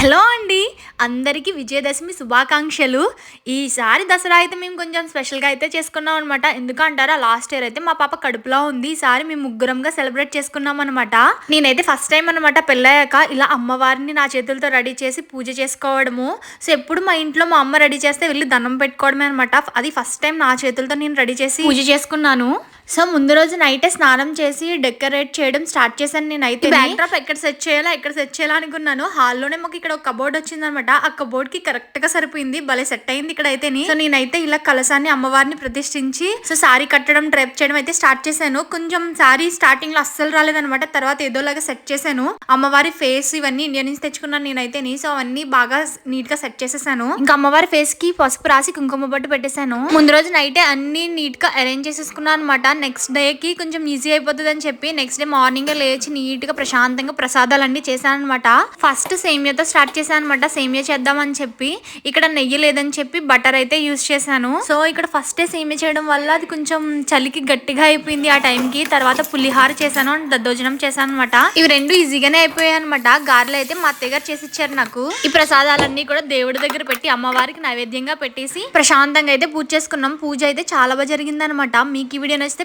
Hello అండి. అందరికీ విజయదశమి శుభాకాంక్షలు. ఈసారి దసరా అయితే మేము కొంచెం స్పెషల్గా అయితే చేసుకున్నాం అనమాట ఎందుకంటారా లాస్ట్ ఇయర్ అయితే మా పాప కడుపులో ఉంది. ఈసారి మేము ముగ్గురంగా సెలబ్రేట్ చేసుకున్నాం అనమాట నేనైతే ఫస్ట్ టైం అనమాట పెళ్ళయ్యాక ఇలా అమ్మవారిని నా చేతులతో రెడీ చేసి పూజ చేసుకోవడము. సో ఎప్పుడు మా ఇంట్లో మా అమ్మ రెడీ చేస్తే వెళ్ళి దండం పెట్టుకోవడమే అనమాట అది ఫస్ట్ టైం నా చేతులతో నేను రెడీ చేసి పూజ చేసుకున్నాను. సో ముందు రోజు నైటే స్నానం చేసి డెకరేట్ చేయడం స్టార్ట్ చేశాను నేను అయితే బ్యాక్ డ్రాప్ ఎక్కడ సెట్ చేయాలా ఎక్కడ సెట్ చేయాలా అనుకున్నాను. హాల్లోనే మాకు ఇక్కడ ఒక కబోర్డ్ వచ్చిందనమాట. ఆ కబోర్డ్కి కరెక్ట్గా సరిపోయింది. భలే సెట్ అయింది ఇక్కడ అయితే సో నేనైతే ఇలా కలసాన్ని అమ్మవారిని ప్రతిష్ఠించి సో సారీ కట్టడం డ్రైప్ చేయడం అయితే స్టార్ట్ చేశాను. కొంచెం సారీ స్టార్టింగ్లో అస్సలు రాలేదనమాట. తర్వాత ఏదోలాగా సెట్ చేశాను. అమ్మవారి ఫేస్ ఇవన్నీ ఇండియా నుంచి తెచ్చుకున్నాను నేనైతే సో అవన్నీ బాగా నీట్గా సెట్ చేసేసాను. ఇంకా అమ్మవారి ఫేస్కి పసుపు రాసి కుంకుమ బొట్టు పెట్టేశాను. ముందు రోజు నైటే అన్ని నీట్గా అరేంజ్ చేసేసుకున్నాను అనమాట. నెక్స్ట్ డే కి కొంచెం ఈజీ అయిపోతుంది అని చెప్పి నెక్స్ట్ డే మార్నింగ్ లేచి నీట్గా ప్రశాంతంగా ప్రసాదాలు అన్ని చేశాను అనమాట ఫస్ట్ సేమియాతో స్టార్ట్ చేశాను అనమాట సేమియా చేద్దామని చెప్పి ఇక్కడ నెయ్యి లేదని చెప్పి బటర్ అయితే యూస్ చేశాను. సో ఇక్కడ ఫస్ట్ డే సేమియా చేయడం వల్ల అది కొంచెం చలికి గట్టిగా అయిపోయింది ఆ టైం కి తర్వాత పులిహార చేశాను దద్దోజనం చేశాను అనమాట ఇవి రెండు ఈజీగానే అయిపోయాయి అనమాట గారెలు అయితే మా అత్తయ్య గారు చేసి ఇచ్చారు నాకు. ఈ ప్రసాదాలన్నీ కూడా దేవుడి దగ్గర పెట్టి అమ్మవారికి నైవేద్యంగా పెట్టేసి ప్రశాంతంగా అయితే పూజ చేసుకున్నాం. పూజ అయితే చాలా బాగా జరిగిందనమాట మీకు ఈ వీడియో నచ్చితే